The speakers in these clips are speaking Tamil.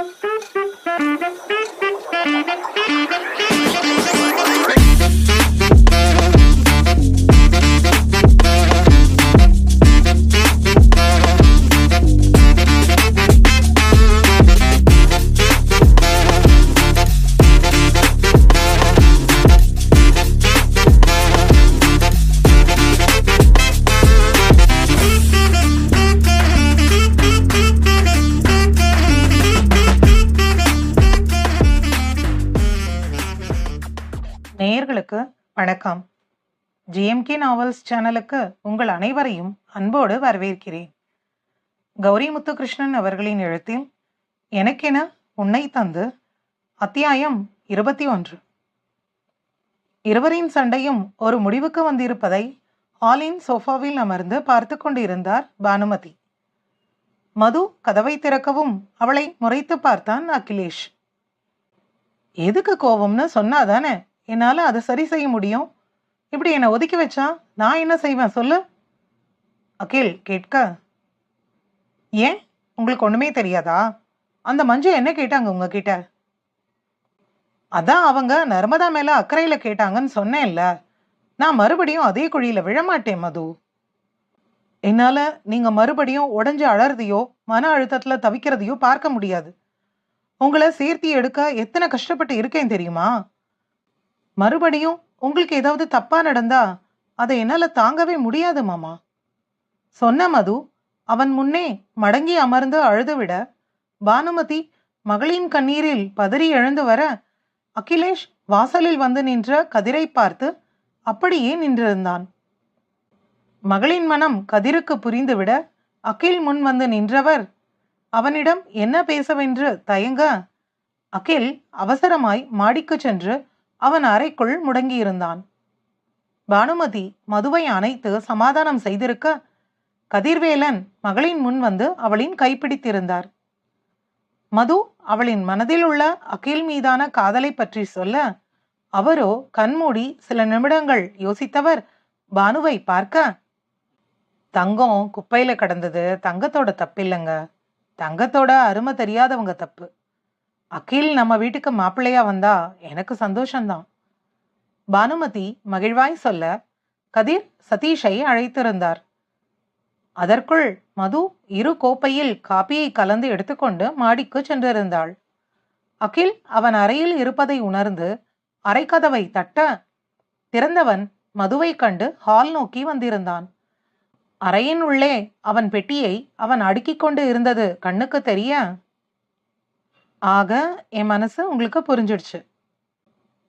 Thank you. ஜிஎம்கே நாவல்ஸ் சேனலுக்கு உங்கள் அனைவரையும் அன்போடு வரவேற்கிறேன். கௌரி முத்துகிருஷ்ணன் அவர்களின் எழுத்தில் எனக்கென உன்னை தந்து அத்தியாயம் இருபத்தி ஒன்று. இருவரின் சண்டையும் ஒரு முடிவுக்கு வந்திருப்பதை ஆலின் சோஃபாவில் அமர்ந்து பார்த்து கொண்டிருந்தார் பானுமதி. மது கதவை திறக்கவும் அவளை முறைத்து பார்த்தான் அகிலேஷ். எதுக்கு கோவம்னு சொன்னாதானே? என்னால் அதை சரி செய்ய முடியும்? இப்படி என்னை ஒதுக்கி வச்சா நான் என்ன செய்வேன் சொல்லு? அகில் கேட்க. ஏன்? உங்களுக்கு ஒன்றுமே தெரியாதா? அந்த மஞ்சு என்ன கேட்டாங்க உங்ககிட்ட? அதான் அவங்க நர்மதா மேலே அக்கறையில் கேட்டாங்கன்னு சொன்னேன்ல. நான் மறுபடியும் அதே குழியில் விழமாட்டேன் மது. என்னால் நீங்கள் மறுபடியும் உடஞ்சு அழறதையோ மன அழுத்தத்தில் தவிக்கிறதையோ பார்க்க முடியாது. உங்களை சேர்த்தி எடுக்க எத்தனை கஷ்டப்பட்டு இருக்கேன் தெரியுமா? மறுபடியும் உங்களுக்கு ஏதாவது தப்பா நடந்தா அதை என்னால தாங்கவே முடியாது மாமா. சொன்ன மது அவன் முன்னே மடங்கி அமர்ந்து அழுதுவிட பானுமதி மகளின் கண்ணீரில் பதறி எழுந்து வர அகிலேஷ் வாசலில் வந்து நின்ற கதிரை பார்த்து அப்படியே நின்றிருந்தான். மகளின் மனம் கதிருக்கு புரிந்துவிட அகில் முன் வந்து நின்றவர் அவனிடம் என்ன பேசவென்று தயங்க? அகில் அவசரமாய் மாடிக்கு சென்று அவன் அறைக்குள் முடங்கியிருந்தான். பானுமதி மதுவை அணைத்து சமாதானம் செய்திருக்க கதிர்வேலன் மகளின் முன் வந்து அவளின் கைப்பிடித்திருந்தார். மது அவளின் மனதில் உள்ள அகில் மீதான காதலை பற்றி சொல்ல அவரோ கண்மூடி சில நிமிடங்கள் யோசித்தவர் பானுவை பார்க்க தங்கம் குப்பையில கடந்தது தங்கத்தோட தப்பில்லைங்க. தங்கத்தோட அருமை தெரியாதவங்க தப்பு. அகில் நம்ம வீட்டுக்கு மாப்பிள்ளையா வந்தா எனக்கு சந்தோஷம்தான். பானுமதி மகிழ்வாய் சொல்ல கதிர் சதீஷை அழைத்திருந்தார். அதற்குள் மது இரு கோப்பையில் காப்பியை கலந்து எடுத்துக்கொண்டு மாடிக்கு சென்றிருந்தாள். அகில் அவன் அறையில் இருப்பதை உணர்ந்து அறைக்கதவை தட்ட திறந்தவன் மதுவை கண்டு ஹால் நோக்கி வந்திருந்தான். அறையின் உள்ளே அவன் பெட்டியை அவன் அடுக்கிக் கொண்டு இருந்தது கண்ணுக்கு தெரிய ஆக என் மனசு உங்களுக்கு புரிஞ்சிடுச்சு.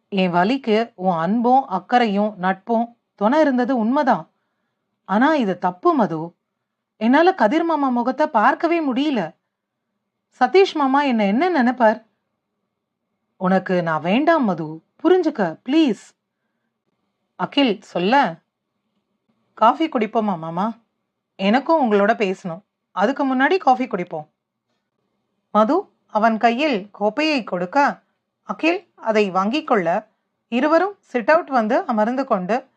என் வலிக்கு உன் அன்பும் அக்கறையும் நட்பும் துணை இருந்தது உண்மைதான். ஆனா இது தப்பு மது. என்னால கதிர் மாமா முகத்தை பார்க்கவே முடியல. சதீஷ் மாமா என்ன என்ன நினைப்பார்? உனக்கு நான் வேண்டாம் மது. புரிஞ்சுக்க ப்ளீஸ். அகில் சொல்ல. காஃபி குடிப்போமா மாமா? எனக்கும் உங்களோட பேசணும். அதுக்கு முன்னாடி காஃபி குடிப்போம். மது அவன் கையில் கோப்பையை கொடுக்க அகில் அதை வாங்கிக் கொள்ள இருவரும் சிட் அவுட் வந்து அமர்ந்து கொண்டு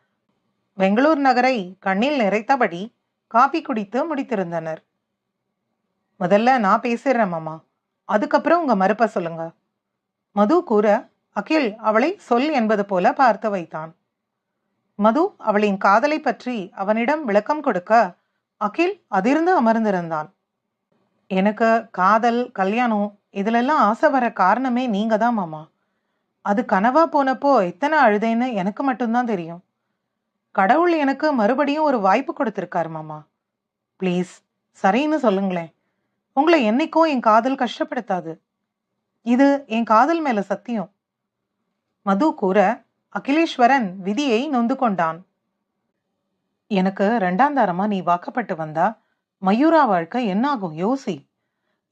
பெங்களூர் நகரை கண்ணில் நிறைத்தபடி காபி குடித்து முடித்திருந்தனர். முதல்ல நான் பேசிடுறேன் மாமா. அதுக்கப்புறம் உங்க மறுப்ப சொல்லுங்க. மது கூற அகில் அவளை சொல் என்பது போல பார்த்து வைத்தான். மது அவளின் காதலை பற்றி அவனிடம் விளக்கம் கொடுக்க அகில் அதிர்ந்து அமர்ந்திருந்தான். எனக்கு காதல் கல்யாணம் இதிலெல்லாம் ஆசை வர காரணமே நீங்கள் தான் மாமா. அது கனவா போனப்போ எத்தனை அழுதேன்னு எனக்கு மட்டும்தான் தெரியும். கடவுள் எனக்கு மறுபடியும் ஒரு வாய்ப்பு கொடுத்துருக்காரு மாமா. ப்ளீஸ் சரின்னு சொல்லுங்களேன். உங்களை என்னைக்கும் என் காதல் கஷ்டப்படுத்தாது. இது என் காதல் மேல சத்தியம். மது கூற அகிலேஸ்வரன் விதியை நொந்து கொண்டான். எனக்கு ரெண்டாந்தாரமா நீ வாக்கப்பட்டு வந்தா மயூரா வாழ்க்கை என்னாகும்? யோசி.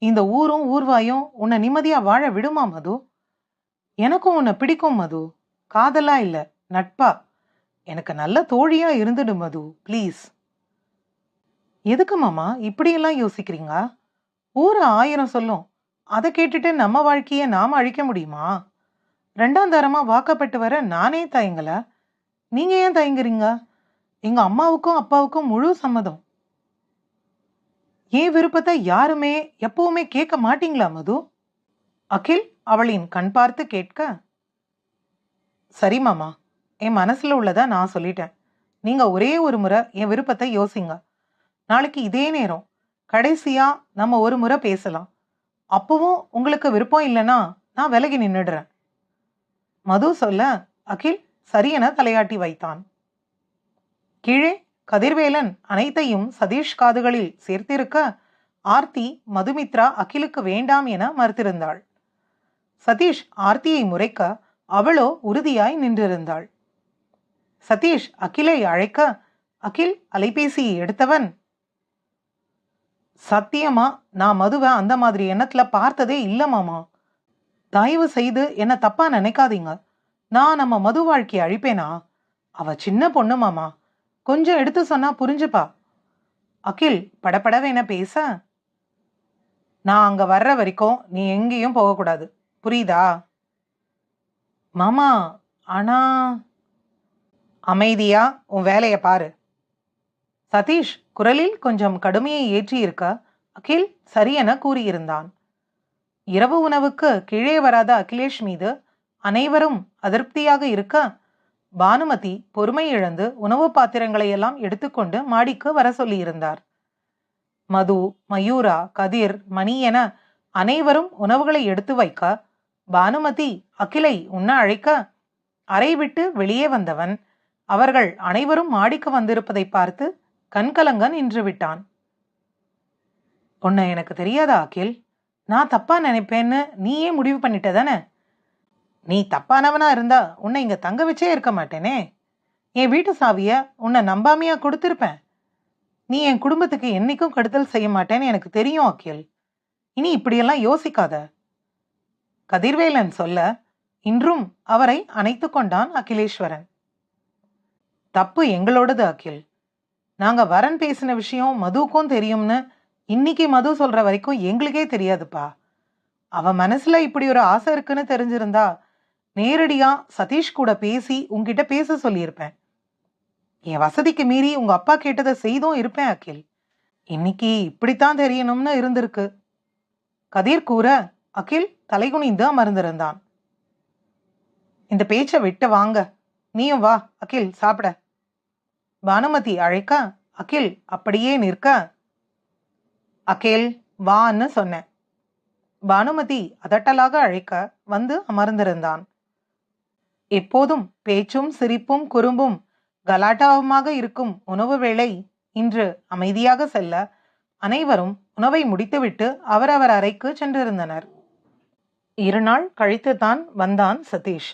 இந்த ஊரும் ஊர்வாயும் உன்னை நிம்மதியா வாழ விடுமா மது? எனக்கும் உன்னை பிடிக்கும் மது. காதலா இல்ல நட்பா? எனக்கு நல்ல தோழியா இருந்துடு மது. ப்ளீஸ். எதுக்கு மாமா? இப்படியெல்லாம் யோசிக்கிறீங்க ஊர் ஆயிரம் சொல்லும். அதை கேட்டுட்டு நம்ம வாழ்க்கையை நாம அழிக்க முடியுமா? ரெண்டாம் தரமா வாக்கப்பட்டு வர நானே தயங்கல. நீங்க ஏன் தயங்குறீங்க? எங்க அம்மாவுக்கும் அப்பாவுக்கும் முழு சம்மதம். என் விருப்பத்தை யாருமே எப்பவுமே கேட்க மாட்டீங்களா மது? அகில் அவளின் கண் பார்த்து கேட்க சரி மாமா. என் மனசில் உள்ளதை நான் சொல்லிட்டேன். நீங்கள் ஒரே ஒரு முறை என் விருப்பத்தை யோசிங்க. நாளைக்கு இதே நேரம் கடைசியாக நம்ம ஒரு முறை பேசலாம். அப்பவும் உங்களுக்கு விருப்பம் இல்லைன்னா நான் விலகி நின்றுடுறேன் மது சொல்ல அகில் சரியென தலையாட்டி வைத்தான். கீழே கதிர்வேலன் அனைத்தையும் சதீஷ் காதுகளில் சேர்த்திருக்க ஆர்த்தி மதுமித்ரா அகிலுக்கு வேண்டாம் என மறுத்திருந்தாள். சதீஷ் ஆர்த்தியை முறைக்க அவளோ உறுதியாய் நின்றிருந்தாள். சதீஷ் அகிலை அழைக்க அகில் அலைபேசியை எடுத்தவன் சத்தியமா நான் மதுவை அந்த மாதிரி எண்ணத்துல பார்த்ததே இல்ல மாமா. தயவு செய்து என்ன தப்பா நினைக்காதீங்க. நான் நம்ம மது வாழ்க்கையை அழிப்பேனா? அவ சின்ன பொண்ணு மாமா. கொஞ்சம் எடுத்து சொன்னா புரிஞ்சுப்பா. அகில் படப்படவேன பேச நான் அங்க வர்ற வரைக்கும் நீ எங்கேயும் போகக்கூடாது. புரியுதா? மாமா ஆனா அமைதியா? உன் வேலையை பாரு. சதீஷ் குரலில் கொஞ்சம் கடுமையை ஏற்றி இருக்க அகில் சரியென கூறியிருந்தான். இரவு உணவுக்கு கீழே வராத அகிலேஷ் மீது அனைவரும் அதிருப்தியாக இருக்க பானுமதி பொறுமை இழந்து உணவு பாத்திரங்களை எல்லாம் எடுத்துக்கொண்டு மாடிக்கு வர சொல்லியிருந்தார். மது மயூரா கதிர் மணி என அனைவரும் உணவுகளை எடுத்து வைக்க பானுமதி அகிலை உண்ண அழைக்க அறை விட்டு வெளியே வந்தவன். அவர்கள் அனைவரும் மாடிக்கு வந்திருப்பதை பார்த்து கண்கலங்க நின்று விட்டான் உன்னை எனக்கு தெரியாதா அகில்? நான் தப்பா நினைப்பேன்னு நீயே முடிவு பண்ணிட்ட தானே நீ தப்பானவனா இருந்தா உன்னை இங்க தங்க வச்சே இருக்க மாட்டேனே. என் வீட்டு சாவிய உன்னை நம்பாமையா கொடுத்திருப்பேன். நீ என் குடும்பத்துக்கு என்னைக்கும் கெடுதல் செய்ய மாட்டேன்னு எனக்கு தெரியும் அகில். இனி இப்படியெல்லாம் யோசிக்காத. கதிர்வேலன் சொல்ல இன்றும் அவரை அணைத்து கொண்டான் அகிலேஸ்வரன். தப்பு எங்களோடது அகில். நாங்க வரன் பேசின விஷயம் மதுவுக்கும் தெரியும்னு இன்னைக்கு மது சொல்ற வரைக்கும் எங்களுக்கே தெரியாதுப்பா. அவ மனசுல இப்படி ஒரு ஆசை இருக்குன்னு தெரிஞ்சிருந்தா நேரடியாக சதீஷ் கூட பேசி உங்ககிட்ட பேச சொல்லியிருப்பேன். என் வசதிக்கு மீறி உங்க அப்பா கேட்டதை செய்தும் இருப்பேன் அகில். இன்னைக்கு இப்படித்தான் தெரியணும்னு இருந்திருக்கு. கதிர் கூற அகில் தலைகுனிந்து அமர்ந்திருந்தான். இந்த பேச்சை விட்டு வாங்க. நீயும் வா அகில் சாப்பிட. பானுமதி அழைக்க அகில் அப்படியே நிற்க. அகில் வான்னு சொன்னேன். பானுமதி அதட்டலாக அழைக்க வந்து அமர்ந்திருந்தான். எப்போதும் பேச்சும் சிரிப்பும் குறும்பும் கலாட்டாவுமாக இருக்கும் உணவு வேளை இன்று அமைதியாக செல்ல அனைவரும் உணவை முடித்துவிட்டு அவரவர் அறைக்கு சென்றிருந்தனர். இருநாள் கழித்துத்தான் வந்தான் சதீஷ்.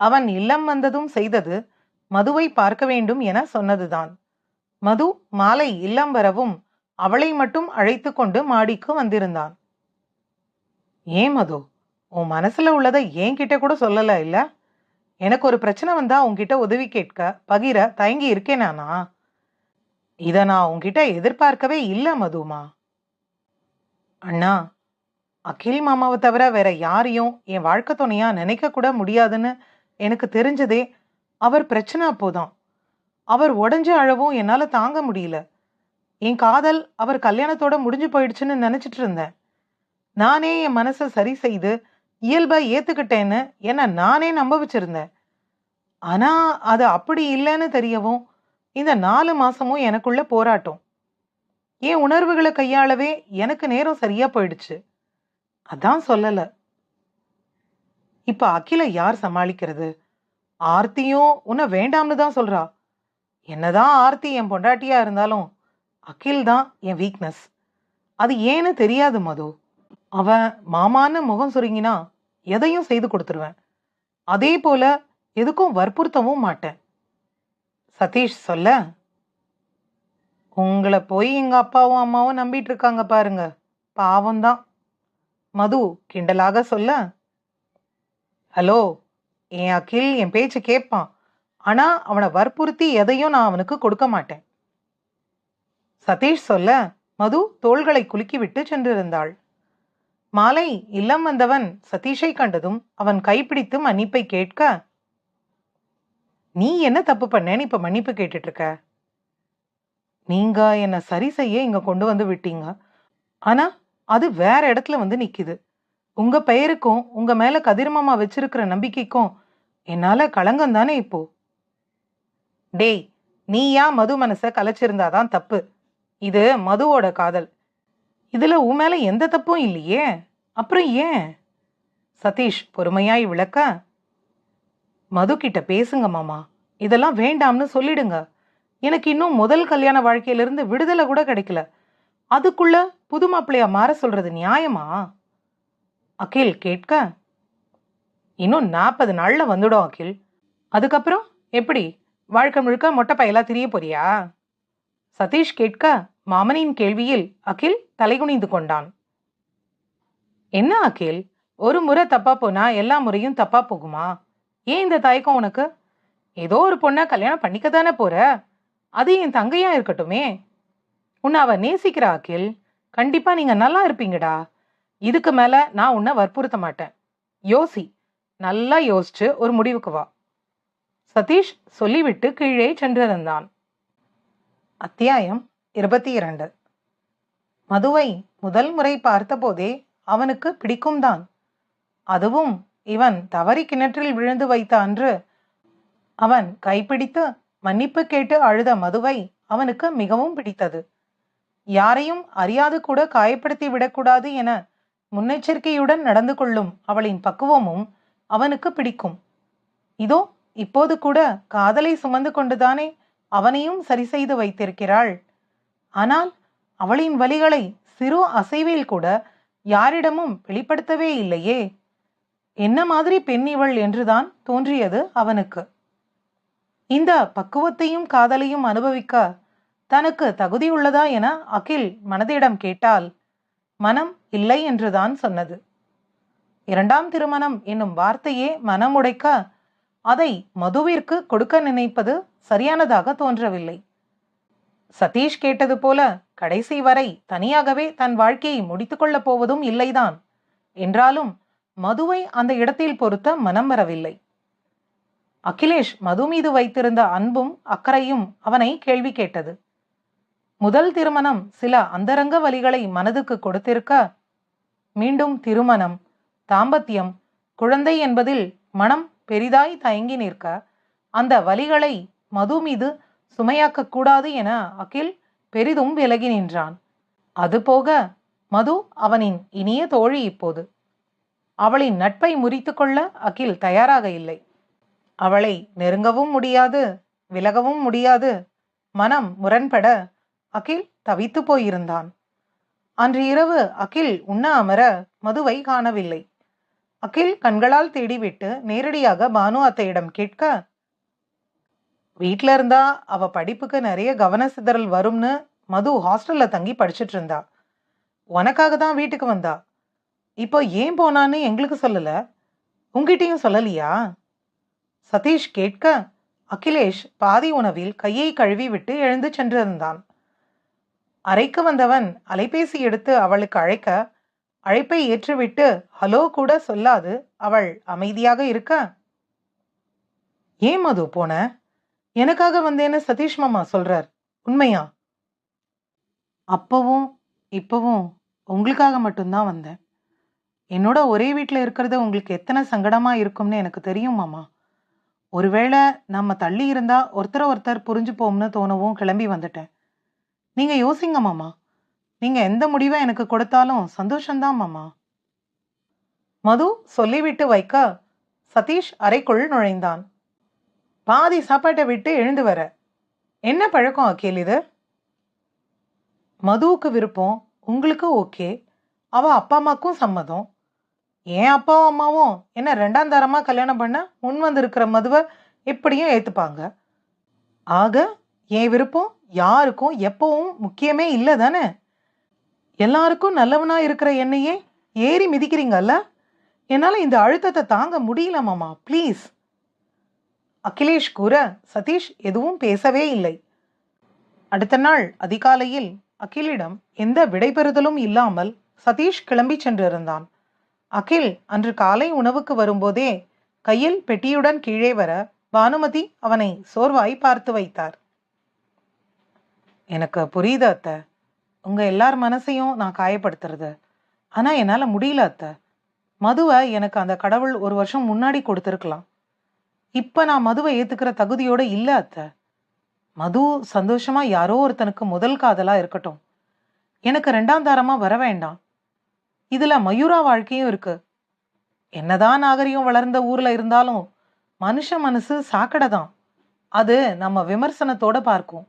அவன் இல்லம் வந்ததும் செய்தது மதுவை பார்க்க வேண்டும் என சொன்னதுதான். மது மாலை இல்லம் வரவும் அவளை மட்டும் அழைத்து கொண்டு மாடிக்கு வந்திருந்தான். ஏன் மது? உன் மனசுல உள்ளதை என்கிட்ட கூட சொல்லல இல்லை? எனக்கு ஒரு பிரச்சனை வந்தா உங்ககிட்ட உதவி கேட்க பகிர தயங்கி இருக்கேனானா இதை இத நான் உங்ககிட்ட எதிர்பார்க்கவே இல்லை மதுமா. அண்ணா அகில் மாமாவை தவிர வேற யாரையும் என் வாழ்க்கை துணையா நினைக்க கூட முடியாதுன்னு எனக்கு தெரிஞ்சதே அவர் பிரச்சனை அப்போதான். அவர் உடஞ்ச அழவும் என்னால தாங்க முடியல. என் காதல் அவர் கல்யாணத்தோட முடிஞ்சு போயிடுச்சுன்னு நினைச்சிட்டு இருந்தேன். நானே என் மனசை சரி செய்து இயல்பாக ஏத்துக்கிட்டேன்னு என்ன நானே நம்ப வச்சிருந்தேன். ஆனால் அது அப்படி இல்லைன்னு தெரியவும் இந்த நாலு மாசமும் எனக்குள்ள போராட்டம். என் உணர்வுகளை கையாளவே எனக்கு நேரம் சரியா போயிடுச்சு. அதான் சொல்லல. இப்ப அகில யார் சமாளிக்கிறது? ஆர்த்தியும் உன்னை வேண்டாம்னு தான் சொல்றா. என்னதான் ஆர்த்தி என் பொண்டாட்டியா இருந்தாலும் அகில் தான் என் வீக்னஸ் அது ஏன்னு தெரியாது மது. அவன் மாமான்னு முகம் சுருங்கினா எதையும் செய்து கொடுத்துருவேன். அதே போல எதுக்கும் வற்புறுத்தவும் மாட்டேன். சதீஷ் சொல்ல. உங்களை போய் எங்கள் அப்பாவும் அம்மாவும் நம்பிட்டு இருக்காங்க பாருங்க. பாவம்தான். மது கிண்டலாக சொல்ல. ஹலோ என் அகில் என் பேச்சு கேட்பான் ஆனால் அவனை வற்புறுத்தி எதையும் நான் அவனுக்கு கொடுக்க மாட்டேன். சதீஷ் சொல்ல. மது தோள்களை குலுக்கி விட்டு சென்றிருந்தாள். மாலை இல்லம் வந்தவன் சதீஷை கண்டதும் அவன் கைப்பிடித்து மன்னிப்பை கேட்க நீ என்ன தப்பு பண்ணேன்னு இப்போ மன்னிப்பு கேட்டுட்ருக்க? நீங்கள் என்னை சரி செய்ய இங்கே கொண்டு வந்து விட்டீங்க. ஆனால் அது வேற இடத்துல வந்து நிற்கிது உங்கள் பெயருக்கும் உங்கள் மேலே கதிர்மாமா வச்சிருக்கிற நம்பிக்கைக்கும் என்னால் களங்கம் தானே இப்போ? டேய் நீயா மது மனச கலைச்சிருந்தாதான் தப்பு? இது மதுவோட காதல். இதில் உன் மேலே எந்த தப்பும் இல்லையே. அப்புறம் ஏன்? சதீஷ் பொறுமையாய் விளக்க. மது கிட்ட பேசுங்க மாமா. இதெல்லாம் வேண்டாம்னு சொல்லிடுங்க. எனக்கு இன்னும் முதல் கல்யாண வாழ்க்கையிலிருந்து விடுதலை கூட கிடைக்கல. அதுக்குள்ள புது மாப்பிள்ளையா மாற சொல்றது நியாயமா? அகில் கேட்க. இன்னும் நாற்பது நாள்ல வந்துடும் அகில். அதுக்கப்புறம் எப்படி? வாழ்க்கை முழுக்க மொட்டை பயலா திரிய போறியா? சதீஷ் கேட்க மாமனின் கேள்வியில் அகில் தலைகுனிந்து கொண்டான். என்ன அகில்? ஒரு முறை தப்பா போனா எல்லா முறையும் தப்பா போகுமா? ஏன் இந்த தயக்கம் உனக்கு? ஏதோ ஒரு பொண்ணை கல்யாணம் பண்ணிக்க தானே போற? அது என் தங்கையா இருக்கட்டுமே. உன்னை அவ நேசிக்கிற அகில் கண்டிப்பா நீங்க நல்லா இருப்பீங்கடா. இதுக்கு மேல நான் உன்னை வற்புறுத்த மாட்டேன். யோசி. நல்லா யோசிச்சு ஒரு முடிவுக்கு வா. சதீஷ் சொல்லிவிட்டு கீழே சென்றிருந்தான். அத்தியாயம் இருபத்தி இரண்டு. மதுவை முதல் முறை பார்த்தபோதே அவனுக்கு பிடிக்கும் தான். அதுவும் இவன் தவறி கிணற்றில் விழுந்து வைத்த அன்று அவன் கைப்பிடித்து மன்னிப்பு கேட்டு அழுத மதுவை அவனுக்கு மிகவும் பிடித்தது. யாரையும் அறியாது கூட காயப்படுத்தி விடக்கூடாது என முன்னெச்சரிக்கையுடன் நடந்து கொள்ளும் அவளின் பக்குவமும் அவனுக்கு பிடிக்கும். இதோ இப்போது கூட காதலை சுமந்து கொண்டுதானே அவனையும் சரி செய்து வைத்திருக்கிறாள். ஆனால் அவளின் வலிகளை சிறு அசைவில் கூட யாரிடமும் வெளிப்படுத்தவே இல்லையே. என்ன மாதிரி பெண் இவள் என்றுதான் தோன்றியது அவனுக்கு. இந்த பக்குவத்தையும் காதலையும் அனுபவிக்க தனக்கு தகுதி உள்ளதா என அகில் மனதிடம் கேட்டால் மனம் இல்லை என்றுதான் சொன்னது. இரண்டாம் திருமணம் என்னும் வார்த்தையே மனம் உடைக்க அதை மதுவிற்கு கொடுக்க நினைப்பது சரியானதாக தோன்றவில்லை. சதீஷ் கேட்டது போல கடைசி வரை தனியாகவே தன் வாழ்க்கையை முடித்துக்கொள்ளப் போவதும் இல்லைதான். என்றாலும் மதுவை அந்த இடத்தில் பொருத்த மனம் வரவில்லை. அகிலேஷ் மது மீது வைத்திருந்த அன்பும் அக்கறையும் அவனை கேள்வி கேட்டது. முதல் திருமணம் சில அந்தரங்க வலிகளை மனதுக்கு கொடுத்திருக்க மீண்டும் திருமணம் தாம்பத்தியம் குழந்தை என்பதில் மனம் பெரிதாய் தயங்கி நிற்க அந்த வலிகளை மது மீது சுமையாக்க கூடாது என அகில் பெரிதும் விலகி நின்றான். அதுபோக மது அவனின் இனிய தோழி இப்போது. அவளின் நட்பை முறித்து கொள்ள அகில் தயாராக இல்லை. அவளை நெருங்கவும் முடியாது விலகவும் முடியாது. மனம் முரண்பட அகில் தவித்து போயிருந்தான். அன்று இரவு அகில் உண்ண அமர மதுவை காணவில்லை. அகில் கண்களால் தேடிவிட்டு நேரடியாக பானு அத்தையிடம் கேட்க வீட்ல இருந்தா அவ படிப்புக்கு நிறைய கவன சிதறல் வரும்னு மது ஹாஸ்டல்ல தங்கி படிச்சிட்டு இருந்தா. உனக்காக தான் வீட்டுக்கு வந்தா. இப்போ ஏன் போனான்னு எங்களுக்கு சொல்லலை. உங்ககிட்டயும் சொல்லலையா? சதீஷ் கேட்க அகிலேஷ் பாதி உணவில் கையை கழுவி விட்டு எழுந்து சென்றிருந்தான். அறைக்கு வந்தவன் அலைபேசி எடுத்து அவளுக்கு அழைக்க அழைப்பை ஏற்றுவிட்டு ஹலோ கூட சொல்லாது அவள் அமைதியாக இருக்க. ஏன் மது போன? எனக்காக வந்தேன்னு சதீஷ் மாமா சொல்றார் உண்மையா? அப்பவும் இப்பவும் உங்களுக்காக மட்டும்தான் வந்தேன். என்னோட ஒரே வீட்டில் இருக்கிறது உங்களுக்கு எத்தனை சங்கடமாக இருக்கும்னு எனக்கு தெரியும் மாமா. ஒருவேளை நம்ம தள்ளி இருந்தால் ஒருத்தரை ஒருத்தர் புரிஞ்சுப்போம்னு தோணவும் கிளம்பி வந்துட்டேன். நீங்கள் யோசிங்க மாமா. நீங்கள் எந்த முடிவை எனக்கு கொடுத்தாலும் சந்தோஷந்தான் மாமா. மது சொல்லிவிட்டு வைக்க சதீஷ் அறைக்குள் நுழைந்தான். பாதி சாப்பாட்டை விட்டு எழுந்து வர. என்ன பழக்கம் அக்கேல் இது? மதுவுக்கு விருப்பம் உங்களுக்கு ஓகே. அவள் அப்பா அம்மாக்கும் சம்மதம். என் அப்பாவும் அம்மாவும் என்ன ரெண்டாம் தரமாக கல்யாணம் பண்ண முன் வந்திருக்கிற மதுவை எப்படியும் ஏற்றுப்பாங்க ஆக என் விருப்பம் யாருக்கும் எப்பவும் முக்கியமே இல்லை தானே எல்லாருக்கும் நல்லவனா இருக்கிற என்னையே ஏறி மிதிக்கிறீங்கல்ல? என்னால் இந்த அழுத்தத்தை தாங்க முடியல மாமா ப்ளீஸ். அகிலேஷ் கூற சதீஷ் எதுவும் பேசவே இல்லை. அடுத்த நாள் அதிகாலையில் அகிலிடம் எந்த விடைபெறுதலும் இல்லாமல் சதீஷ் கிளம்பி சென்றிருந்தான். அகில் அன்று காலை உணவுக்கு வரும்போதே கையில் பெட்டியுடன் கீழே வர பானுமதி அவனை சோர்வாய் பார்த்து வைத்தார். எனக்கு புரியுது அத்தை. உங்க எல்லார் மனசையும் நான் காயப்படுத்துறது. ஆனா என்னால் முடியல அத்தை. மதுவை எனக்கு அந்த கடவுள் ஒரு வருஷம் முன்னாடி கொடுத்துருக்கலாம். இப்போ நான் மதுவை ஏத்துக்கிற தகுதியோடு இல்லை அத்த. மது சந்தோஷமா யாரோ ஒருத்தனுக்கு முதல் காதலா இருக்கட்டும். எனக்கு ரெண்டாம் தாரமா வர வேண்டாம். இதுல மயூரா வாழ்க்கையும் இருக்கு. என்னதான் நாகரிகம் வளர்ந்த ஊர்ல இருந்தாலும் மனுஷ மனசு சாக்கடை தான் அது நம்ம விமர்சனத்தோட பார்க்கும்.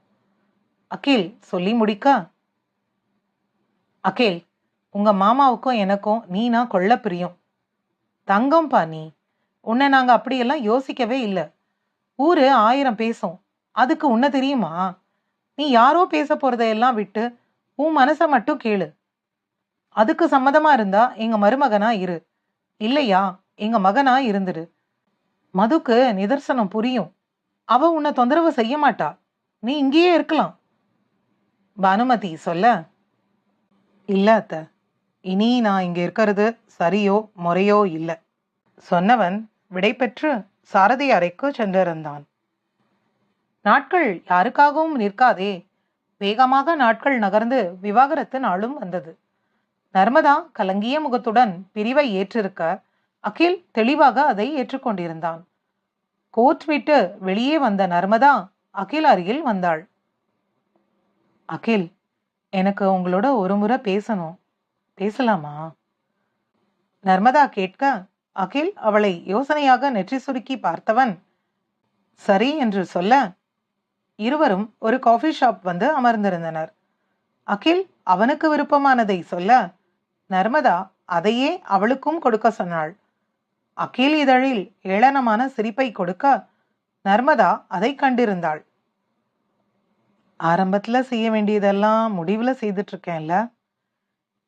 அகில் சொல்லி முடிக்க? அகில் உங்க மாமாவுக்கும் எனக்கும் நீனா கொள்ள பிரியும். தங்கம்பா நீ. உன்னை நாங்க அப்படியெல்லாம் யோசிக்கவே இல்லை. ஊரு ஆயிரம் பேசும். அதுக்கு உன்ன தெரியுமா? நீ யாரோ பேச போறதையெல்லாம் விட்டு உன் மனசை மட்டும் கேளு. அதுக்கு சம்மதமா இருந்தா எங்க மருமகனா இரு. இல்லையா எங்க மகனா இருந்துடு மதுக்கு நிதர்சனம் புரியும். அவ உன்னை தொந்தரவு செய்ய மாட்டா. நீ இங்கேயே இருக்கலாம். பானுமதி சொல்ல. இல்ல அத்த. இனி நான் இங்க இருக்கிறது சரியோ முறையோ இல்ல. சொன்னவன் விடைபெற்று சாரதி அறைக்கு சென்றிருந்தான். நாட்கள் யாருக்காகவும் நிற்காதே. வேகமாக நாட்கள் நகர்ந்து விவாகரத்து நாளும் வந்தது. நர்மதா கலங்கிய முகத்துடன் பிரிவை ஏற்றிருக்க அகில் தெளிவாக அதை ஏற்றுக்கொண்டிருந்தான். கோர்ட் விட்டு வெளியே வந்த நர்மதா அகில் அருகில் வந்தாள். அகில் எனக்கு உங்களோட ஒரு முறை பேசணும். பேசலாமா? நர்மதா கேட்க அகில் அவளை யோசனையாக நெற்றி சுருக்கி பார்த்தவன் சரி என்று சொல்ல இருவரும் ஒரு காஃபி ஷாப் வந்து அமர்ந்திருந்தனர். அகில் அவனுக்கு விருப்பமானதை சொல்ல நர்மதா அதையே அவளுக்கும் கொடுக்க சொன்னாள். அகில் இதழில் ஏளனமான சிரிப்பை கொடுக்க நர்மதா அதை கண்டிருந்தாள். ஆரம்பத்தில் செய்ய வேண்டியதெல்லாம் முடிவில் செய்துட்டு இருக்கேன்ல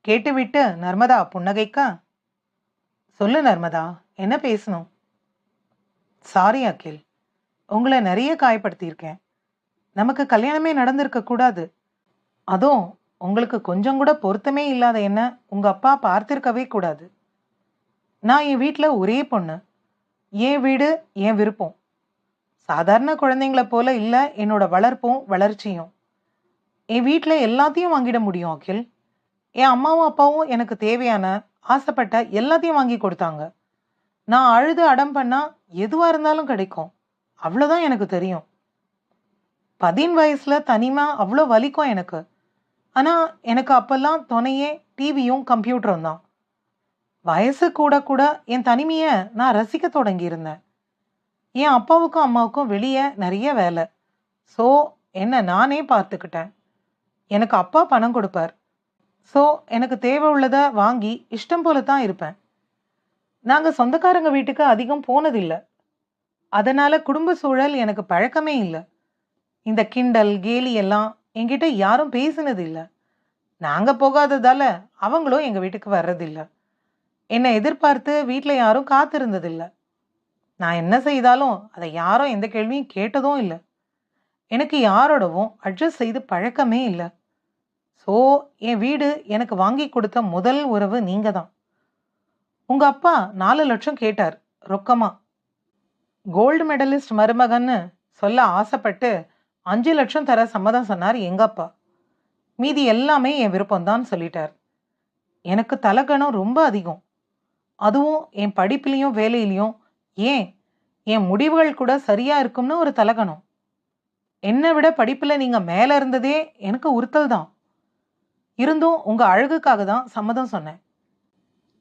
கேட்டுவிட்டு நர்மதா புன்னகைக்க சொல்லு நர்மதா என்ன பேசணும்? சாரி அகில். உங்களை நிறைய காயப்படுத்தியிருக்கேன். நமக்கு கல்யாணமே நடந்திருக்க கூடாது அதுவும் உங்களுக்கு கொஞ்சம் கூட பொருத்தமே இல்லாத என்ன உங்க அப்பா பார்த்திருக்கவே கூடாது. நான் என் வீட்டில் ஒரே பொண்ணு. என் வீடு என் விருப்பம். சாதாரண குழந்தைங்கள போல இல்லை என்னோட வளர்ப்பும் வளர்ச்சியும். என் வீட்டில் எல்லாத்தையும் வாங்கிட முடியும் அகில். என் அம்மாவும் அப்பாவும் எனக்கு தேவையான ஆசைப்பட்ட எல்லாத்தையும் வாங்கி கொடுத்தாங்க. நான் அழுது அடம் பண்ணால் எதுவாக இருந்தாலும் கிடைக்கும். அவ்வளோதான் எனக்கு தெரியும். பதின் வயசில் தனிமா அவ்வளோ வலிக்கும் எனக்கு. ஆனால் எனக்கு அப்போல்லாம் துணையே டிவியும் கம்ப்யூட்டரும் தான். வயசு கூட கூட என் தனிமையை நான் ரசிக்க தொடங்கியிருந்தேன். என் அப்பாவுக்கும் அம்மாவுக்கும் வெளியே நிறைய வேலை. ஸோ என்னை நானே பார்த்துக்கிட்டேன். எனக்கு அப்பா பணம் கொடுப்பார். ஸோ எனக்கு தேவை உள்ளதை வாங்கி இஷ்டம் போல தான் இருப்பேன். நாங்கள் சொந்தக்காரங்க வீட்டுக்கு அதிகம் போனதில்லை. அதனால் குடும்ப சூழல் எனக்கு பழக்கமே இல்லை. இந்த கிண்டல் கேலி எல்லாம் என்கிட்ட யாரும் பேசினது இல்லை நாங்கள் போகாததால அவங்களும் எங்கள் வீட்டுக்கு வர்றதில்லை. என்னை எதிர்பார்த்து வீட்டில் யாரும் காத்திருந்ததில்லை. நான் என்ன செய்தாலும் அதை யாரும் எந்த கேள்வியும் கேட்டதும் இல்லை. எனக்கு யாரோடவும் அட்ஜஸ்ட் செய்து பழக்கமே இல்லை. ஸோ என் வீடு எனக்கு வாங்கி கொடுத்த முதல் உறவு நீங்கள் தான் உங்கள் அப்பா நாலு லட்சம் கேட்டார் ரொக்கமாக கோல்டு மெடலிஸ்ட் மருமகன்னு சொல்ல ஆசைப்பட்டு அஞ்சு லட்சம் தர சம்மதம் சொன்னார் எங்கப்பா மீதி எல்லாமே என் விருப்பம்தான் சொல்லிட்டார். எனக்கு தலகணம் ரொம்ப அதிகம். அதுவும் என் படிப்புலையும் வேலையிலையும். ஏன்? என் முடிவுகள் கூட சரியா இருக்கும்னு ஒரு தலகணம் என்னை விட படிப்பில் நீங்கள் மேலே இருந்ததே எனக்கு உறுத்தல் தான். இருந்தும் உங்கள் அழகுக்காக தான் சம்மதம் சொன்னேன்.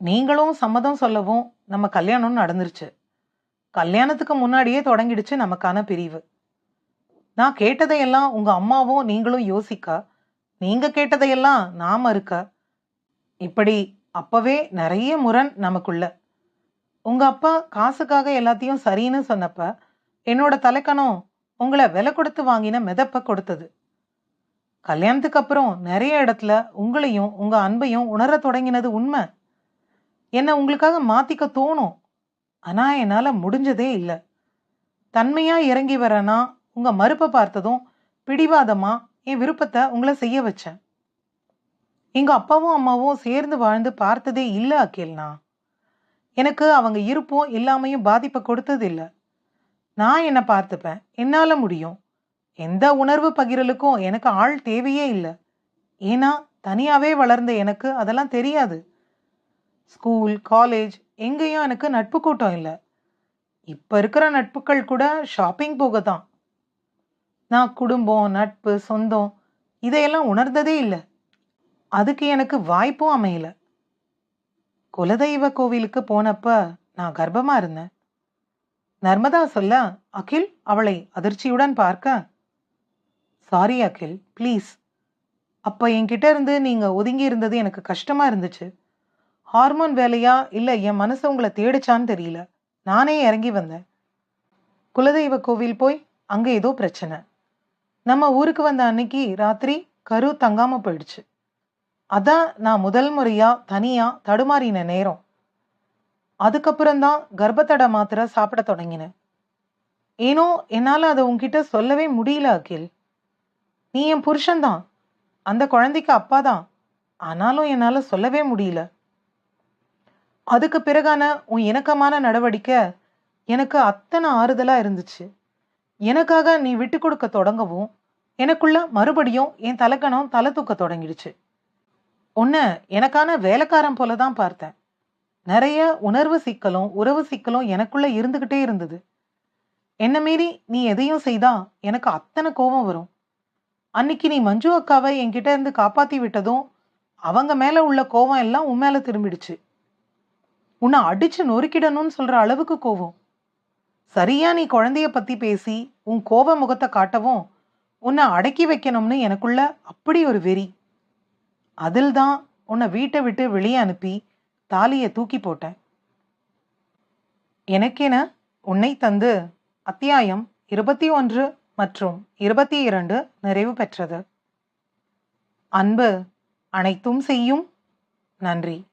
நீங்களும் சம்மதம் சொல்லவும் நம்ம கல்யாணம் நடந்துருச்சு. கல்யாணத்துக்கு முன்னாடியே தொடங்கிடுச்சு நமக்கான பிரிவு. நான் கேட்டதையெல்லாம் உங்க அம்மாவும் நீங்களும் யோசிக்க நீங்க கேட்டதையெல்லாம் நாம் இருக்க. இப்படி அப்பவே நிறைய முரண் நமக்குள்ள. உங்க அப்பா காசுக்காக எல்லாத்தையும் சரின்னு சொன்னப்ப என்னோட தலைக்கணம் உங்களை விலை கொடுத்து வாங்கின மிதப்ப கொடுத்தது. கல்யாணத்துக்கு அப்புறம் நிறைய இடத்துல உங்களையும் உங்க அன்பையும் உணர தொடங்கினது உண்மை. என்னை உங்களுக்காக மாத்திக்க தோணும். ஆனா என்னால முடிஞ்சதே இல்லை. தன்மையா இறங்கி வரேன்னா உங்கள் மறுப்பை பார்த்ததும் பிடிவாதமாக என் விருப்பத்தை உங்களை செய்ய வச்சேன். எங்கள் அப்பாவும் அம்மாவும் சேர்ந்து வாழ்ந்து பார்த்ததே இல்லை அகில்னா. எனக்கு அவங்க இருப்பும் இல்லாமையும் பாதிப்பை கொடுத்தது இல்லை நான் என்னை பார்த்துப்பேன்? என்னால் முடியும்? எந்த உணர்வு பகிரலுக்கும் எனக்கு ஆள் தேவையே இல்லை. ஏன்னா தனியாகவே வளர்ந்த எனக்கு அதெல்லாம் தெரியாது. ஸ்கூல் காலேஜ் எங்கேயும் எனக்கு நட்பு கூட்டம் இல்லை. இப்போ இருக்கிற நட்புக்கள் கூட ஷாப்பிங் போக தான். நான் குடும்பம், நட்பு, சொந்தம் இதையெல்லாம் உணர்ந்ததே இல்லை. அதுக்கு எனக்கு வாய்ப்பும் அமையல. குலதெய்வ கோவிலுக்கு போனப்ப நான் கர்ப்பமா இருந்தேன். நர்மதா சொல்ல அகில் அவளை அதிர்ச்சியுடன் பார்க்க. சாரி அகில் ப்ளீஸ் அப்போ என்கிட்ட இருந்து நீங்கள் ஒதுங்கி இருந்தது எனக்கு கஷ்டமாக இருந்துச்சு. ஹார்மோன் வேலையா இல்லை என் மனசு உங்களை தேடிச்சான்னு தெரியல. நானே இறங்கி வந்தேன். குலதெய்வ கோவில் போய் அங்கே ஏதோ பிரச்சனை. நம்ம ஊருக்கு வந்த அன்னைக்கு ராத்திரி கரு தங்காமல் போயிடுச்சு. அதான் நான் முதல் முறையாக தனியாக தடுமாறின நேரம். அதுக்கப்புறம்தான் கர்ப்பத்தடை மாத்திரை சாப்பிட தொடங்கினேன். ஏனோ என்னால் அதை உன்கிட்ட சொல்லவே முடியல அகில். நீ என் புருஷன்தான் அந்த குழந்தைக்கு அப்பா தான். ஆனாலும் என்னால் சொல்லவே முடியல. அதுக்கு பிறகான உன் இணக்கமான நடவடிக்கை எனக்கு அத்தனை ஆறுதலாக இருந்துச்சு. எனக்காக நீ விட்டு கொடுக்க தொடங்கவும் எனக்குள்ள மறுபடியும் என் தலக்கணம் தலை தூக்க தொடங்கிடுச்சு. உன்னை எனக்கான வேலைக்காரன் போல தான் பார்த்தேன். நிறைய உணர்வு சிக்கலும் உறவு சிக்கலும் எனக்குள்ள இருந்துக்கிட்டே இருந்தது. என்ன மீறி நீ எதையும் செய்தா எனக்கு அத்தனை கோபம் வரும். அன்னைக்கு நீ மஞ்சு அக்காவை என்கிட்ட இருந்து காப்பாத்தி விட்டதும் அவங்க மேல உள்ள கோபம் எல்லாம் உன் மேல திரும்பிடுச்சு. உன்னை அடிச்சு நொறுக்கிடணும்னு சொல்ற அளவுக்கு கோபம். சரியா நீ குழந்தைய பத்தி பேசி உன் கோப முகத்தை காட்டவும் உன்னை அடக்கி வைக்கணும்னு எனக்குள்ள அப்படி ஒரு வெறி. அதில் தான் உன்னை வீட்டை விட்டு வெளியே அனுப்பி தாலியை தூக்கி போட்டேன். எனக்கென உன்னை தந்து அத்தியாயம் இருபத்தி ஒன்று மற்றும் இருபத்தி இரண்டு நிறைவு பெற்றது. அன்பு அனைத்தும் செய்யும். நன்றி.